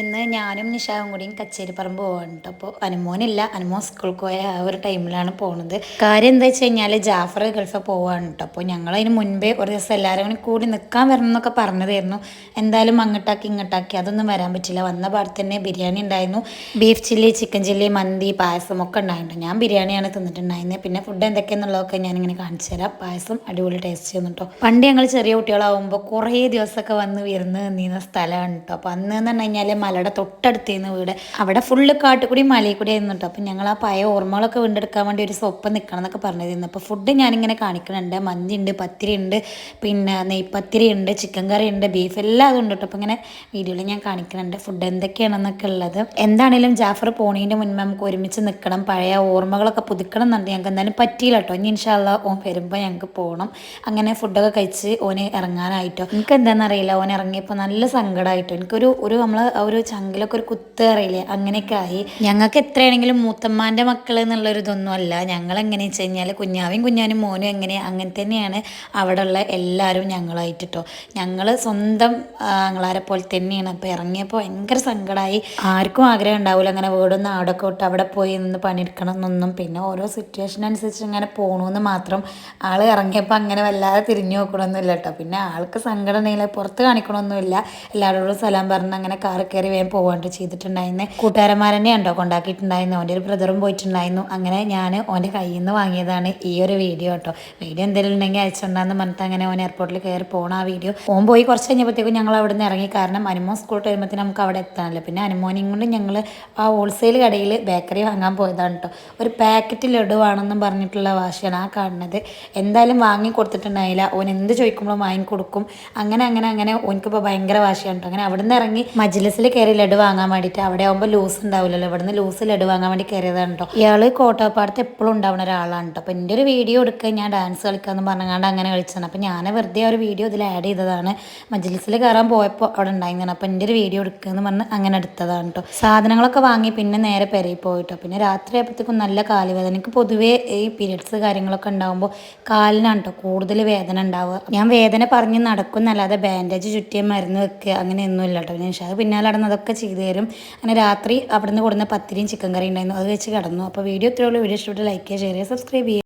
ഇന്ന് ഞാനും നിഷാവും കൂടിയും കച്ചേരിപ്പറമ്പ് കേട്ടോ അപ്പോൾ അനുമോനില്ല. അനുമോൻ സ്കൂളിൽ പോയ ആ ഒരു ടൈമിലാണ് പോകുന്നത് കാര്യം എന്താ വെച്ച് കഴിഞ്ഞാൽ ജാഫർ ഗൾഫ് പോവാണ് കേട്ടോ അപ്പോൾ ഞങ്ങൾ അതിന് മുൻപേ ഒരു ദിവസം എല്ലാവരും കൂടി കൂടി നിൽക്കാൻ വരണം എന്നൊക്കെ പറഞ്ഞതായിരുന്നു. എന്തായാലും അങ്ങോട്ടാക്കി ഇങ്ങോട്ടാക്കി അതൊന്നും വരാൻ പറ്റില്ല. വന്ന പാടെ തന്നെ ബിരിയാണി ഉണ്ടായിരുന്നു. ബീഫ് ചില്ലി ചിക്കൻ ചില്ലി മന്തി പായസം ഒക്കെ ഉണ്ടായിരുന്നു ഞാൻ ബിരിയാണിയാണ് തിന്നിട്ടുണ്ടായിരുന്നത്. പിന്നെ ഫുഡ് എന്തൊക്കെയാണെന്നുള്ളതൊക്കെ ഞാനിങ്ങനെ കാണിച്ചു തരാം. പായസം അടിപൊളി ടേസ്റ്റ് ചെയ്യുന്നു കേട്ടോ പണ്ട് ഞങ്ങൾ ചെറിയ കുട്ടികളാവുമ്പോൾ കുറേ ദിവസമൊക്കെ വന്ന് വിരുന്ന് നിന്ന സ്ഥലമാണ് കേട്ടോ അപ്പോൾ അന്ന് എന്ന് പറഞ്ഞു കഴിഞ്ഞാൽ മലയുടെ തൊട്ടടുത്തേന്ന് വീട്. അവിടെ ഫുള്ള് കാട്ടുകൂടി മലയിൽ കൂടി ആയിരുന്നു കേട്ടോ അപ്പം ഞങ്ങൾ ആ പഴയ ഓർമ്മകളൊക്കെ വീണ്ടെടുക്കാൻ വേണ്ടി ഒരു സ്വപ്പം നിൽക്കണം എന്നൊക്കെ പറഞ്ഞിരുന്നു. അപ്പോൾ ഫുഡ് ഞാനിങ്ങനെ കാണിക്കുന്നുണ്ട് മന്തി ഉണ്ട് പത്തിരി ഉണ്ട് പിന്നെ നെയ്പത്തിരി ഉണ്ട് ചിക്കൻ കറി ഉണ്ട് ബീഫ് എല്ലാം അതുണ്ട് കേട്ടോ അപ്പോൾ ഇങ്ങനെ വീഡിയോയിൽ ഞാൻ കാണിക്കുന്നുണ്ട് ഫുഡ് എന്തൊക്കെയാണെന്നൊക്കെ ഉള്ളത്. എന്താണെങ്കിലും ജാഫർ പോണീന്റെ മുൻപ് നമുക്ക് ഒരുമിച്ച് നിൽക്കണം പഴയ ഓർമ്മകളൊക്കെ പുതുക്കണം എന്നുണ്ട് ഞങ്ങൾക്ക് എന്തായാലും പറ്റിയില്ല കേട്ടോ ഇനി ഇൻഷാല്ല ഓൻ വരുമ്പോൾ ഞങ്ങൾക്ക് പോകണം അങ്ങനെ ഫുഡൊക്കെ കഴിച്ച് ഓന് ഇറങ്ങാനായിട്ടോ. എനിക്ക് എന്താണെന്നറിയില്ല. ഓൻ ഇറങ്ങിയപ്പോൾ നല്ല സങ്കടമായിട്ടോ എനിക്കൊരു ഒരു നമ്മൾ ഒരു ചങ്കിലൊക്കെ ഒരു കുത്ത് അറിയില്ലേ? അങ്ങനെയൊക്കെ ആയി ഞങ്ങൾക്ക് എത്രയാണെങ്കിലും മൂത്തമ്മാന്റെ മക്കൾ എന്നുള്ളൊരു ഇതൊന്നും അല്ല. ഞങ്ങൾ എങ്ങനെയാണെന്ന് വെച്ച് കഴിഞ്ഞാൽ കുഞ്ഞാവും കുഞ്ഞാനും മോനും എങ്ങനെ അങ്ങനെ തന്നെയാണ് അവിടെയുള്ള എല്ലാവരും ഞങ്ങളായിട്ട് ഞങ്ങൾ സ്വന്തം ആങ്ങളാരെ പോലെ തന്നെയാണ്. അപ്പോൾ ഇറങ്ങിയപ്പോൾ ഭയങ്കര സങ്കടമായി ആർക്കും ആഗ്രഹം ഉണ്ടാവില്ല അങ്ങനെ വീടൊന്നും അവിടെയൊക്കെ വിട്ട് അവിടെ പോയി നിന്ന് പണിയെടുക്കണം എന്നൊന്നും. പിന്നെ ഓരോ സിറ്റുവേഷൻ അനുസരിച്ച് ഇങ്ങനെ പോകണമെന്ന് മാത്രം ആൾ ഇറങ്ങിയപ്പോൾ അങ്ങനെ വല്ലാതെ തിരിഞ്ഞു നോക്കണമെന്നില്ല കേട്ടോ പിന്നെ ആൾക്ക് സങ്കടം ഉണ്ടെങ്കിൽ പുറത്ത് കാണിക്കണമെന്നില്ല എല്ലാവരോടും സ്ഥലം പറഞ്ഞ് അങ്ങനെ കാറ് കയറി വേഗം പോകാണ്ട് ചെയ്തിട്ടുണ്ടായിരുന്നു. കൂട്ടുകാരന്മാരെന്നെ ഉണ്ടോ കൊണ്ടാക്കിയിട്ടുണ്ടായിരുന്നു. അവന്റെ ഒരു ബ്രദറും പോയിട്ടുണ്ടായിരുന്നു. അങ്ങനെ ഞാൻ ഓന്റെ കയ്യിൽ നിന്ന് വാങ്ങിയതാണ് ഈ ഒരു വീഡിയോ കേട്ടോ വീഡിയോ എന്തെങ്കിലും ഉണ്ടെങ്കിൽ അയച്ചിട്ടുണ്ടെന്ന് പറഞ്ഞിട്ട് അങ്ങനെ ഓൻ എയർപോർട്ടിൽ കയറി പോകണം ആ വീഡിയോ ഓൻ പോയി കുറച്ച് കഴിഞ്ഞപ്പോഴത്തേക്കും ഞങ്ങൾ അവിടെ നിന്ന് ഇറങ്ങി. കാരണം അനുമോൻ സ്കൂൾ വരുമ്പോഴത്തേക്കും നമുക്ക് അവിടെ എത്താനല്ലോ. പിന്നെ അനുമോനെയും കൊണ്ട് ഞങ്ങൾ ആ ഹോൾസെയിൽ കടയിൽ ബേക്കറി വാങ്ങാൻ പോയതാണ് കേട്ടോ ഒരു പാക്കറ്റ് ലഡു പറഞ്ഞിട്ടുള്ള വാശിയാണ് ആ കാണുന്നത്. എന്തായാലും വാങ്ങി കൊടുത്തിട്ടുണ്ടായില്ല. ഓൻ എന്ത് ചോദിക്കുമ്പോഴും വാങ്ങി കൊടുക്കും. അങ്ങനെ അങ്ങനെ അങ്ങനെ ഓനിക്കിപ്പോൾ ഭയങ്കര വാശിയാണ് കേട്ടോ അങ്ങനെ അവിടെ നിന്ന് ഇറങ്ങി മജ്ലിസിൽ കയറി ലഡു വാങ്ങാൻ വേണ്ടിയിട്ട്. അവിടെ ആകുമ്പോൾ ലൂസ് ഉണ്ടാവില്ലല്ലോ. ഇവിടുന്ന് ലൂസ് ലഡു വാങ്ങാൻ വേണ്ടി കയറിയതാണ് കേട്ടോ ഇയാൾ കോട്ടപ്പാടത്ത് എപ്പോഴും ഉണ്ടാവുന്ന ഒരാളാണ് കേട്ടോ അപ്പോൾ എന്റെ ഒരു വീഡിയോ എടുക്കുക ഞാൻ ഡാൻസ് കളിക്കാമെന്ന് പറഞ്ഞുകൊണ്ട് അങ്ങനെ കളിച്ചതാണ്. അപ്പോൾ ഞാൻ വെറുതെ ഒരു വീഡിയോ ഇതിൽ ആഡ് ചെയ്തതാണ്. മജ്ലിസിൽ കയറാൻ പോയപ്പോൾ അവിടെ ഉണ്ടായിരുന്നു അപ്പോൾ എന്റെ ഒരു വീഡിയോ എടുക്കുക എന്ന് പറഞ്ഞ് അങ്ങനെ എടുത്തതാണ് കേട്ടോ സാധനങ്ങളൊക്കെ വാങ്ങി പിന്നെ നേരെ പെരയിൽ പോയിട്ടോ പിന്നെ രാത്രി ആയപ്പോഴത്തേക്കും നല്ല കാലുവേദന. എനിക്ക് പൊതുവേ ഈ പീരിയഡ്സ് കാര്യങ്ങളൊക്കെ ഉണ്ടാകുമ്പോൾ കാലിനാണ് കേട്ടോ കൂടുതൽ വേദന ഉണ്ടാവുക. ഞാൻ വേദന പറഞ്ഞ് നടക്കുന്നല്ലാതെ ബാൻഡേജ് ചുറ്റിയ മരുന്ന് വെക്കുക അങ്ങനെയൊന്നും ഇല്ല കേട്ടോ ഞാൻ പിന്നാലെ നടന്ന് അതൊക്കെ ചെയ്തു തരും. അങ്ങനെ രാത്രി അവിടുന്ന് കൊടുന്ന പത്തിരിയും ചിക്കൻ കറി ഉണ്ടായിരുന്നു. അത് വെച്ച് കിടന്നു. അപ്പോൾ വീഡിയോ ഇത്രയുള്ളൂ വീഡിയോ ഇഷ്ടപ്പെട്ട് ലൈക്ക് ചെയ്യുക ഷെയർ ചെയ്യുക സബ്സ്ക്രൈബ് ചെയ്യുക.